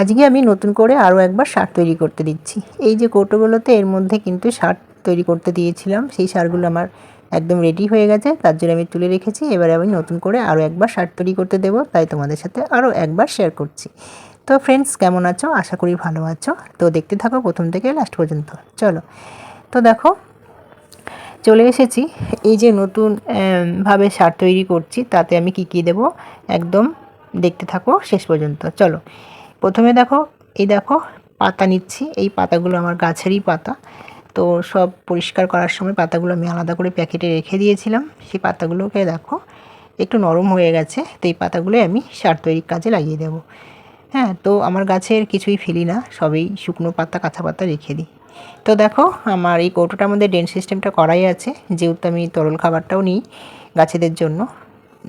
আজকে আমি নতুন করে আরও একবার সার তৈরি করতে দিচ্ছি। এই যে কৌটোগুলোতে এর মধ্যে কিন্তু সার তৈরি করতে দিয়েছিলাম, সেই সারগুলো আমার একদম রেডি হয়ে গেছে, তার জন্য আমি তুলে রেখেছি। এবারে আমি নতুন করে আরও একবার সার তৈরি করতে দেবো, তাই তোমাদের সাথে আরও একবার শেয়ার করছি। তো ফ্রেন্ডস কেমন আছো? আশা করি ভালো আছো। তো দেখতে থাকো প্রথম থেকে লাস্ট পর্যন্ত। চলো। তো দেখো, চলে এসেছি। এই যে নতুন ভাবে সার তৈরি করছি, তাতে আমি কি কি দেব? একদম দেখতে থাকো শেষ পর্যন্ত। চলো। প্রথমে দেখো, এই দেখো, পাতা নিচ্ছি। এই পাতাগুলো আমার গাছেরই পাতা। তো সব পরিষ্কার করার সময় পাতাগুলো আমি আলাদা করে প্যাকেটে রেখে দিয়েছিলাম। সেই পাতাগুলোকে দেখো, একটু নরম হয়ে গেছে। তো এই পাতাগুলো আমি সার তৈরির কাজে লাগিয়ে দেবো। হ্যাঁ তো আমার গাছের কিছুই ফেলি না। সবই শুকনো পাতা, কাঁচা পাতা রেখে দিই। তো দেখো, আমার এই কৌটোটার মধ্যে ড্রেন সিস্টেমটা করাই আছে। যেহেতু আমি তরল খাবারটাও নিই গাছেদের জন্য।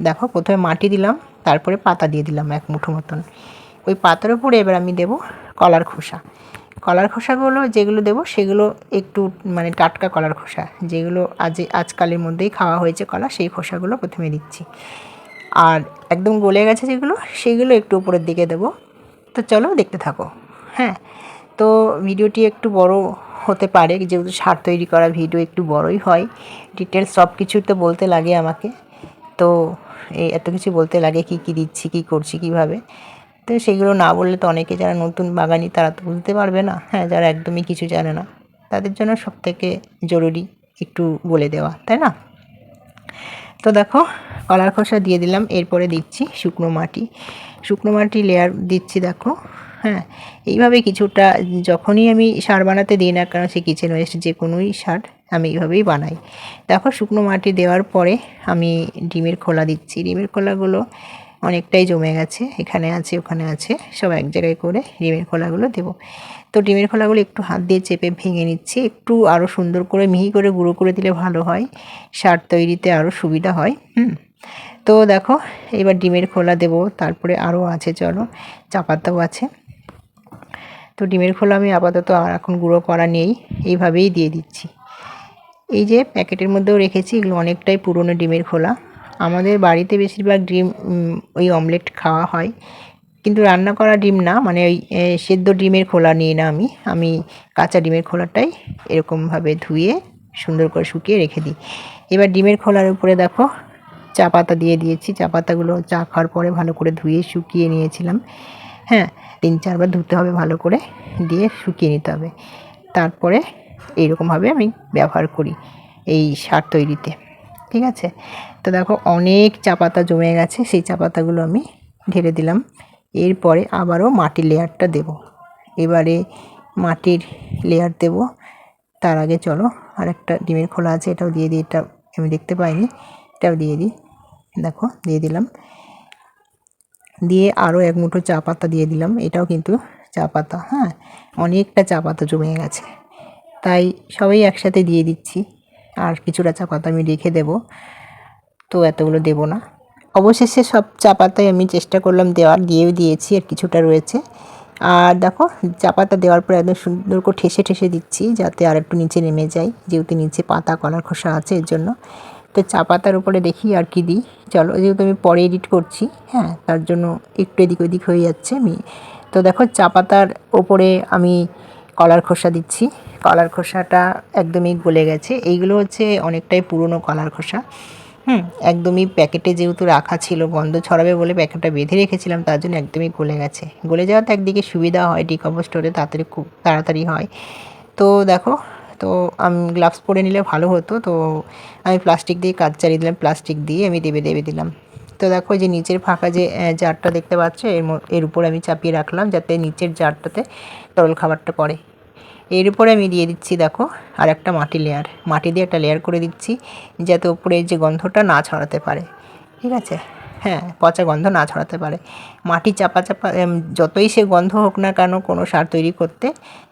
দেখো, প্রথমে মাটি দিলাম, তারপরে পাতা দিয়ে দিলাম এক মুঠো মতন। ওই পাতার উপরে এবার আমি দেব কলার খোসা। কলার খোসাগুলো যেগুলো দেবো সেগুলো একটু মানে টাটকা কলার খোসা। যেগুলো আজ, আজকালের মধ্যেই খাওয়া হয়েছে কলা, সেই খোসাগুলো প্রথমে দিচ্ছি। আর একদম গলে গেছে যেগুলো, সেগুলো একটু উপরের দিকে দেবো। তো চলো দেখতে থাকো। হ্যাঁ তো ভিডিওটি একটু বড় হতে পারে, যেহেতু সার তৈরি করা ভিডিও একটু বড়ই হয়। ডিটেলস সব কিছু তো বলতে লাগে আমাকে। তো এই এত কিছু বলতে লাগে কি কি দিচ্ছি, কি করছি, কীভাবে। তো সেগুলো না বললে তো অনেকে যারা নতুন বাগানি তারা তো বুঝতে পারবে না। হ্যাঁ যারা একদমই কিছু জানে না, তাদের জন্য সব থেকে জরুরি একটু বলে দেওয়া, তাই না? তো দেখো, কলার খোসা দিয়ে দিলাম, এরপরে দিচ্ছি শুকনো মাটি। শুকনো মাটি লেয়ার দিচ্ছি দেখো হ্যাঁ। এইভাবে কিছুটা, যখনই আমি সার বানাতে দিই না কারণ সে কিচেন ওয়েস্ট যে কোনোই সার আমি এইভাবেই বানাই। দেখো, শুকনো মাটি দেওয়ার পরে আমি ডিমের খোলা দিচ্ছি। ডিমের খোলাগুলো অনেকটাই জমে গেছে। এখানে আছে, ওখানে আছে। সব এক জায়গায় করে ডিমের খোলাগুলো দেবো। তো ডিমের খোলাগুলো একটু হাত দিয়ে চেপে ভেঙে নিচ্ছি। একটু আরও সুন্দর করে মিহি করে গুঁড়ো করে দিলে ভালো হয়। সার তৈরিতে আরও সুবিধা হয়, হুম। তো দেখো, এবার ডিমের খোলা দেবো। তারপরে আরও আছে, চলো। চাপাতাও আছে। তো ডিমের খোলা আমি আপাতত আর এখন গুঁড়ো করা নেই। এইভাবেই দিয়ে দিচ্ছি। এই যে প্যাকেটের মধ্যেও রেখেছি। এগুলো অনেকটাই পুরনো ডিমের খোলা। আমাদের বাড়িতে বেশিরভাগ ডিম ওই অমলেট খাওয়া হয়। কিন্তু রান্না করা ডিম না মানে ওই সেদ্ধ ডিমের খোলা নিই না আমি। আমি কাঁচা ডিমের খোলাটাই এরকমভাবে ধুয়ে, সুন্দর করে শুকিয়ে রেখে দিই। এবার ডিমের খোলার উপরে দেখো, চা পাতা দিয়ে দিয়েছি। চা পাতাগুলো চা খাওয়ার পরে ভালো করে ধুয়ে শুকিয়ে নিয়েছিলাম। হ্যাঁ তিন চারবার ধুতে হবে ভালো করে, দিয়ে শুকিয়ে নিতে হবে। তারপরে এইরকমভাবে আমি ব্যবহার করি এই সার তৈরিতে। ঠিক আছে? তো দেখো অনেক চা পাতা জমে গেছে, সেই চা পাতাগুলো আমি ঢেলে দিলাম। এরপরে আবারও মাটির লেয়ারটা দেব। এবারে মাটির লেয়ার দেব। তার আগে চলো আর একটা ডিমের খোলা আছে, এটাও দিয়ে দিই, এটা আমি দেখতে পাইনি, এটাও দিয়ে দিই। দেখো, দিয়ে দিলাম। দিয়ে আরও এক মুঠো চা পাতা দিয়ে দিলাম, এটাও কিন্তু চা পাতা হ্যাঁ? অনেকটা চা পাতা জমে গেছে। তাই সবাই একসাথে দিয়ে দিচ্ছি। আর কিছুটা চা পাতা আমি রেখে দেবো। তো এতগুলো দেবো না। অবশেষে সব চা পাতায় আমি চেষ্টা করলাম দেওয়ার, দিয়েও দিয়েছি আর কিছুটা রয়েছে। আর দেখো, চা পাতা দেওয়ার পর একদম সুন্দর করে ঠেসে ঠেসে দিচ্ছি যাতে আর একটু নিচে নেমে যায় যেহেতু নিচে পাতা কলার খোসা আছে এর জন্য। তো চা পাতার উপরে দেখি আর কি দিই। চলো, যেহেতু আমি পরে এডিট করছি হ্যাঁ তার জন্য একটু এদিক ওদিক হয়ে যাচ্ছে। আমি তো দেখো, চা পাতার ওপরে আমি কলার খোসা দিচ্ছি। কলার খোসাটা একদমই গলে গেছে। এইগুলো হচ্ছে অনেকটাই পুরনো কলার খোসা। হুম, একদমই প্যাকেটে যেহেতু রাখা ছিল, গন্ধ ছড়াবে বলে প্যাকেটটা বেঁধে রেখেছিলাম, তার জন্য একদমই গলে গেছে। গলে যাওয়াতে একদিকে সুবিধা হয় ডিকম্পোস্ট স্টোরে তাড়াতাড়ি খুব তাড়াতাড়ি হয়। তো দেখো, তো আমি গ্লাভস পরে নিলে ভালো হতো, তো আমি প্লাস্টিক দিয়ে কাজ চালিয়ে দিলাম প্লাস্টিক দিয়ে আমি দেবে দেবে দিলাম। তো দেখো যে নিচের ফাঁকা যে জারটা দেখতে পাচ্ছ, এর এর উপর আমি চাপিয়ে রাখলাম, যাতে নিচের জারটাতে তরল খাবারটা পড়ে। এর উপরে আমি দিয়ে দিচ্ছি, দেখো আর একটা মাটি লেয়ার মাটি দিয়ে একটা লেয়ার করে দিচ্ছি, যাতে উপরে যে গন্ধটা না ছড়াতে পারে। ঠিক আছে? হ্যাঁ পচা গন্ধ না ছড়াতে পারে। মাটি চাপা চাপা যতই সে গন্ধ হোক না কেন কোনো সার তৈরি করতে,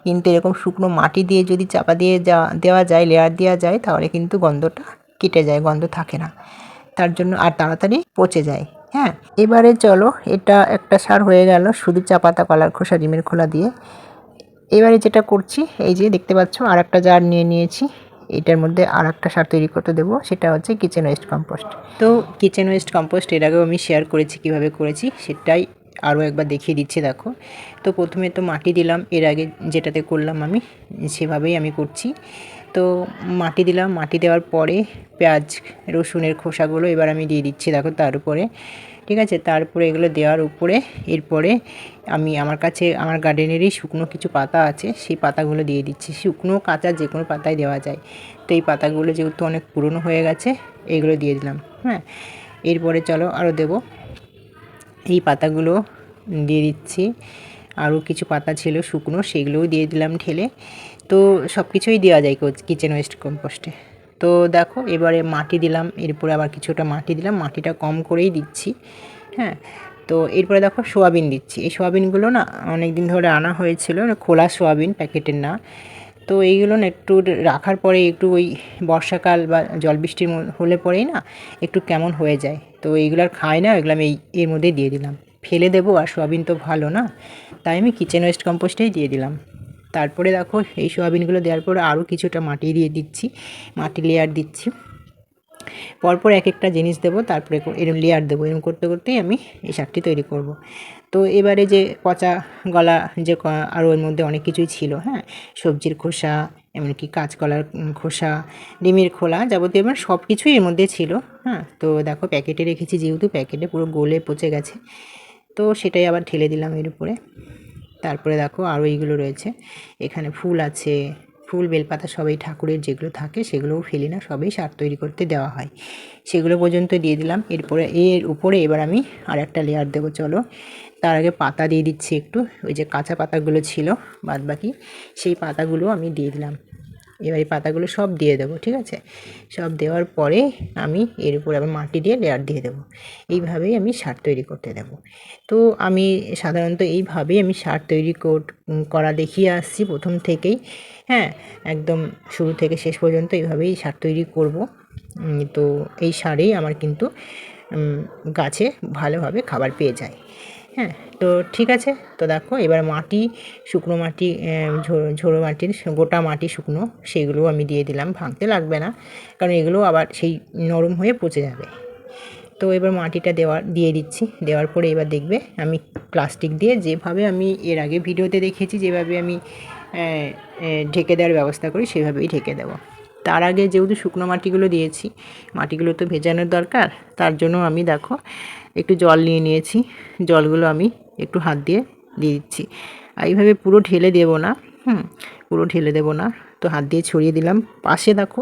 কিন্তু এরকম শুকনো মাটি দিয়ে যদি চাপা দিয়ে দেওয়া যায় লেয়ার দেওয়া যায়, তাহলে কিন্তু গন্ধটা কেটে যায়, গন্ধ থাকে না। তার জন্য আর তাড়াতাড়ি পচে যায়। হ্যাঁ এবারে চলো, এটা একটা সার হয়ে গেল, শুধু চা পাতা কলার খোসা, ডিমের খোলা দিয়ে। এবারে যেটা করছি, এই যে দেখতে পাচ্ছ আর একটা জার নিয়ে নিয়েছি। এটার মধ্যে আর একটা সার তৈরি করতে দেবো, সেটা হচ্ছে কিচেন ওয়েস্ট কম্পোস্ট তো কিচেন ওয়েস্ট কম্পোস্ট এর আগেও আমি শেয়ার করেছি, কীভাবে করেছি, সেটাই আরও একবার দেখিয়ে দিচ্ছি, দেখো। তো প্রথমে তো মাটি দিলাম, এর আগে যেটাতে করলাম আমি, সেভাবেই আমি করছি। তো মাটি দিলাম, মাটি দেওয়ার পরে পেঁয়াজ, রসুনের খোসাগুলো এবার আমি দিয়ে দিচ্ছি, দেখো তার উপরে। ঠিক আছে? তারপরে এগুলো দেওয়ার উপরে এরপরে আমি আমার কাছে, আমার গার্ডেনেরই শুকনো কিছু পাতা আছে, সেই পাতাগুলো দিয়ে দিচ্ছি। শুকনো, কাঁচা যে কোনো পাতায় দেওয়া যায়। তো এই পাতাগুলো যেহেতু অনেক পুরনো হয়ে গেছে এইগুলো দিয়ে দিলাম হ্যাঁ? এরপরে চলো আরও দেবো। এই পাতাগুলো দিয়ে দিচ্ছি। আরও কিছু পাতা ছিল শুকনো, সেগুলোও দিয়ে দিলাম ঠেলে তো সব কিছুই দেওয়া যায় কিচেন ওয়েস্ট কম্পোস্টে তো দেখো, এবারে মাটি দিলাম, এরপরে আবার কিছুটা মাটি দিলাম, মাটিটা কম করেই দিচ্ছি হ্যাঁ। তো এরপরে দেখো সোয়াবিন দিচ্ছি, এই সোয়াবিনগুলো না অনেক দিন ধরে আনা হয়েছিল, খোলা সোয়াবিন, প্যাকেটের না। তো এইগুলো না একটু রাখার পরে একটু ওই বর্ষাকাল বা জল বৃষ্টির হলে পরেই না একটু কেমন হয়ে যায়। তো এইগুলো আর খাই না, এগুলো আমি এই, এর মধ্যে দিয়ে দিলাম। ফেলে দেবো, আর সোয়াবিন তো ভালো না, তাই আমি কিচেন ওয়েস্ট কম্পোস্টেই দিয়ে দিলাম। তারপরে দেখো এই সোয়াবিনগুলো দেওয়ার পরে আরও কিছুটা মাটি দিয়ে দিচ্ছি, মাটি লেয়ার দিচ্ছি। পরপর এক একটা জিনিস দেবো, তারপরে এরম লেয়ার দেবো। এরকম করতে করতেই আমি এই শাকটি তৈরি করব। তো এবারে যে পচা গলা যে আরও এর মধ্যে অনেক কিছুই ছিল হ্যাঁ? সবজির খোসা, এমনকি কাঁচকলার খোসা, ডিমের খোলা যাবতীয় এবার সব কিছুই এর মধ্যে ছিল হ্যাঁ? তো দেখো প্যাকেটে রেখেছি, যেহেতু প্যাকেটে পুরো গলে পচে গেছে, তো সেটাই আবার ঠেলে দিলাম এর উপরে। তারপরে দেখো আরও এইগুলো রয়েছে। এখানে ফুল আছে, ফুল, বেলপাতা সবই ঠাকুরের যেগুলো থাকে সেগুলোও ফেলি না, সবই সার তৈরি করতে দেওয়া হয়। সেগুলো পর্যন্ত দিয়ে দিলাম। এরপরে এর উপরে এবার আমি আর একটা লেয়ার দেবো, চলো। তার আগে পাতা দিয়ে দিচ্ছি একটু। ওই যে কাঁচা পাতাগুলো ছিল বাদ বাকি সেই পাতাগুলো আমি দিয়ে দিলাম। এবার এই পাতাগুলো সব দিয়ে দেবো, ঠিক আছে? সব দেওয়ার পরে আমি এর উপর আবার মাটি দিয়ে লেয়ার দিয়ে দেবো। এইভাবেই আমি সার তৈরি করতে দেব। তো আমি সাধারণত এইভাবেই আমি সার তৈরি করা দেখিয়ে আসছি প্রথম থেকেই। হ্যাঁ একদম শুরু থেকে শেষ পর্যন্ত এইভাবেই সার তৈরি করব। তো এই সারেই আমার কিন্তু গাছে ভালোভাবে খাবার পেয়ে যায়। হ্যাঁ তো ঠিক আছে। তো দেখো, এবার মাটি, শুকনো মাটি ঝোড়ো মাটির, গোটা মাটি শুকনো, সেগুলোও আমি দিয়ে দিলাম, ভাঙতে লাগবে না, কারণ এগুলো আবার সেই নরম হয়ে পচে যাবে। তো এবার মাটিটা দেওয়ার দিয়ে দিচ্ছি, দেওয়ার পরে এবার দেখবে আমি প্লাস্টিক দিয়ে যেভাবে আমি এর আগে ভিডিওতে দেখেছি, যেভাবে আমি ঢেকে দেওয়ার ব্যবস্থা করি, সেভাবেই ঢেকে দেবো। তার আগে যেহেতু শুকনো মাটিগুলো দিয়েছি, মাটিগুলো তো ভেজানোর দরকার, তার জন্য আমি দেখো একটু জল নিয়ে নিয়েছি, জলগুলো আমি একটু হাত দিয়ে দিয়ে দিচ্ছি। আর এইভাবে পুরো ঢেলে দেবো না, হুম, পুরো ঢেলে দেবো না। তো হাত দিয়ে ছড়িয়ে দিলাম। পাশে দেখো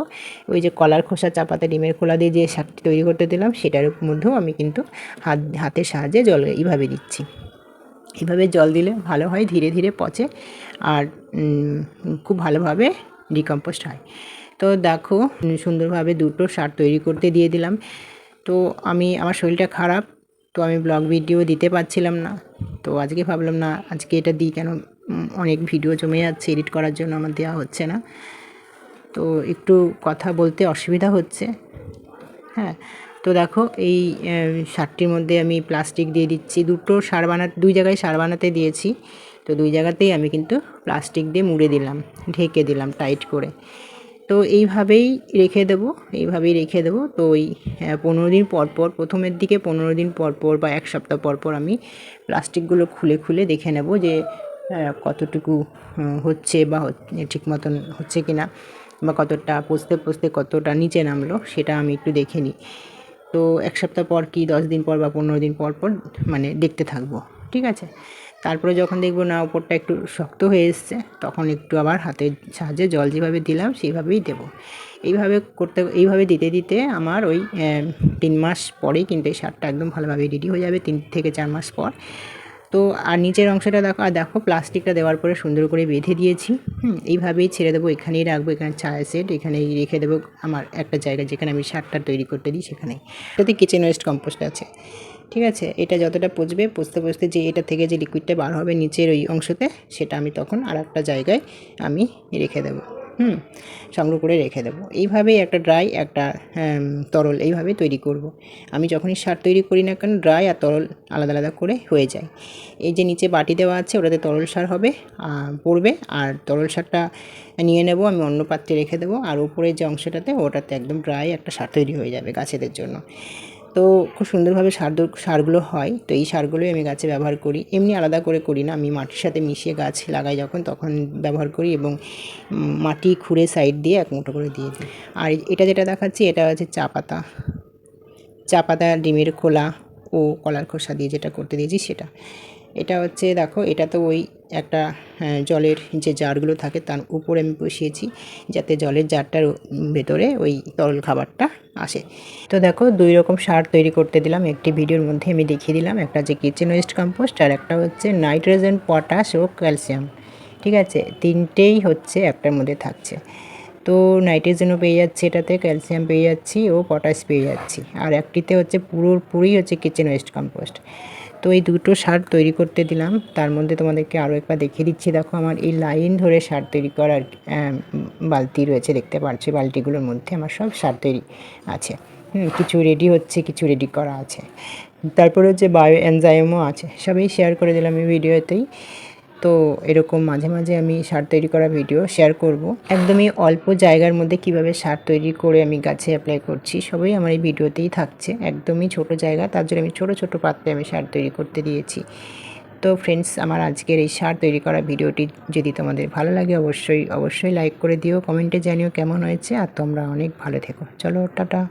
ওই যে কলার খোসা চাপাতে, ডিমের খোলা দিয়ে যে শাকটি তৈরি করতে দিলাম, সেটার মধ্যেও আমি কিন্তু হাত, হাতের সাহায্যে জল এইভাবে দিচ্ছি। এইভাবে জল দিলে ভালো হয়, ধীরে ধীরে পচে আর খুব ভালোভাবে ডিকম্পোস্ট হয়। তো দেখো সুন্দরভাবে দুটো সার তৈরি করতে দিয়ে দিলাম। তো আমি, আমার শরীরটা খারাপ, তো আমি ব্লগ ভিডিও দিতে পারছিলাম না। তো আজকে ভাবলাম, না, আজকে এটা দিই কেন? অনেক ভিডিও জমে যাচ্ছে, এডিট করার জন্য আমার দেওয়া হচ্ছে না। তো একটু কথা বলতে অসুবিধা হচ্ছে। হ্যাঁ তো দেখো, এই সারটির মধ্যে আমি প্লাস্টিক দিয়ে দিচ্ছি। দুটো সার বানা, দুই জায়গায় সার বানাতে দিয়েছি। তো দুই জায়গাতেই আমি কিন্তু প্লাস্টিক দিয়ে মুড়ে দিলাম, ঢেকে দিলাম টাইট করে। তো এইভাবেই রেখে দেবো, এইভাবেই রেখে দেবো। তো ওই পনেরো দিন পর পর, প্রথমের দিকে পনেরো দিন পর পর বা এক সপ্তাহ পর পর আমি প্লাস্টিকগুলো খুলে খুলে দেখে নেব যে কতটুকু হচ্ছে বা ঠিক মতন হচ্ছে কি না বা কতটা পচতে পচতে কতটা নিচে নামলো, সেটা আমি একটু দেখে নিই। তো এক সপ্তাহ পর কি দশ দিন পর বা পনেরো দিন পর পর মানে দেখতে থাকব, ঠিক আছে? তারপরে যখন দেখব না ওপরটা একটু শক্ত হয়ে এসছে, তখন একটু আবার হাতের সাহায্যে জল যেভাবে দিলাম সেইভাবেই দেবো। এইভাবে করতে, এইভাবে দিতে দিতে আমার ওই তিন মাস পরেই কিন্তু এই সারটা একদম ভালোভাবে রেডি হয়ে যাবে, তিন থেকে চার মাস পর। তো আর নিচের অংশটা দেখো, আর দেখো প্লাস্টিকটা দেওয়ার পরে সুন্দর করে বেঁধে দিয়েছি। হুম, এইভাবেই ছেড়ে দেবো, এখানেই রাখব, এখানে ছায়া সেট, এখানেই রেখে দেবো আমার একটা জায়গা যেখানে আমি সারটা তৈরি করতে দিই, সেখানেই। এটাতে কিচেন ওয়েস্ট কম্পোস্ট আছে। ঠিক আছে? এটা যতটা পচবে, পচতে পচতে যে এটা থেকে যে লিকুইডটা বার হবে নিচের ওই অংশতে, সেটা আমি তখন আর একটা জায়গায় আমি রেখে দেবো। হুম? সংগ্রহ করে রেখে দেবো। এইভাবেই একটা ড্রাই একটা তরল এইভাবে তৈরি করব। আমি যখনই সার তৈরি করি না কেন ড্রাই আর তরল আলাদা আলাদা করে হয়ে যায়। এই যে নিচে বাটি দেওয়া আছে, ওটাতে তরল সার হবে পড়বে। আর তরল সারটা নিয়ে নেব, আমি অন্য পাত্রে রেখে দেবো। আর উপরে যে অংশটাতে, ওটাতে একদম ড্রাই একটা সার তৈরি হয়ে যাবে গাছেদের জন্য। তো খুব সুন্দরভাবে সার সারগুলো হয়। তো এই সারগুলোই আমি গাছে ব্যবহার করি। এমনি আলাদা করে করি না। আমি মাটির সাথে মিশিয়ে গাছ লাগাই যখন, তখন ব্যবহার করি এবং মাটি খুঁড়ে সাইড দিয়ে এক মুঠো করে দিয়ে দিই। আর এটা যেটা দেখাচ্ছি, এটা হচ্ছে চা পাতা। চা পাতা, ডিমের খোলা ও কলার খোসা দিয়ে যেটা করতে দিয়েছি সেটা। এটা হচ্ছে দেখো এটা তো ওই একটা হ্যাঁ, জলের যে জারগুলো থাকে তার উপরে আমি বসিয়েছি যাতে জলের জারটার ভেতরে ওই তরল খাবারটা আসে। তো দেখো দুই রকম সার তৈরি করতে দিলাম। একটি ভিডিওর মধ্যে আমি দেখিয়ে দিলাম একটা যে কিচেন ওয়েস্ট কম্পোস্ট আর একটা হচ্ছে নাইট্রোজেন পটাশ ও ক্যালসিয়াম ঠিক আছে? তিনটেই হচ্ছে একটার মধ্যে থাকছে। তো নাইট্রোজেনও পেয়ে যাচ্ছি এটাতে ক্যালসিয়াম পেয়ে যাচ্ছি ও পটাশ পেয়ে যাচ্ছি। আর একটিতে হচ্ছে পুরোপুরি হচ্ছে কিচেন ওয়েস্ট কম্পোস্ট তো এই দুটো সার তৈরি করতে দিলাম। তার মধ্যে তোমাদেরকে আরও একবার দেখিয়ে দিচ্ছি। দেখো, আমার এই লাইন ধরে সার তৈরি করার বালতি রয়েছে দেখতে পাচ্ছি। বালতিগুলোর মধ্যে আমার সব সার তৈরি আছে। কিছু রেডি হচ্ছে, কিছু রেডি করা আছে। তারপরে হচ্ছে বায়ো এনজাইমও আছে, সবই শেয়ার করে দিলাম এই ভিডিওতেই তো এরকম মাঝে মাঝে আমি সার তৈরি করা ভিডিও শেয়ার করব। একদমই অল্প জায়গার মধ্যে কীভাবে সার তৈরি করে আমি গাছে অ্যাপ্লাই করছি, সবই আমার এই ভিডিওতেই থাকছে। একদমই ছোট জায়গা, তার জন্য আমি ছোট ছোট পাত্রে আমি সার তৈরি করতে দিয়েছি। তো ফ্রেন্ডস আমার আজকের এই সার তৈরি করা ভিডিওটি যদি তোমাদের ভালো লাগে অবশ্যই অবশ্যই লাইক করে দিও। কমেন্টে জানিও কেমন হয়েছে, আর তোমরা অনেক ভালো থেকো। চলো, টাটা।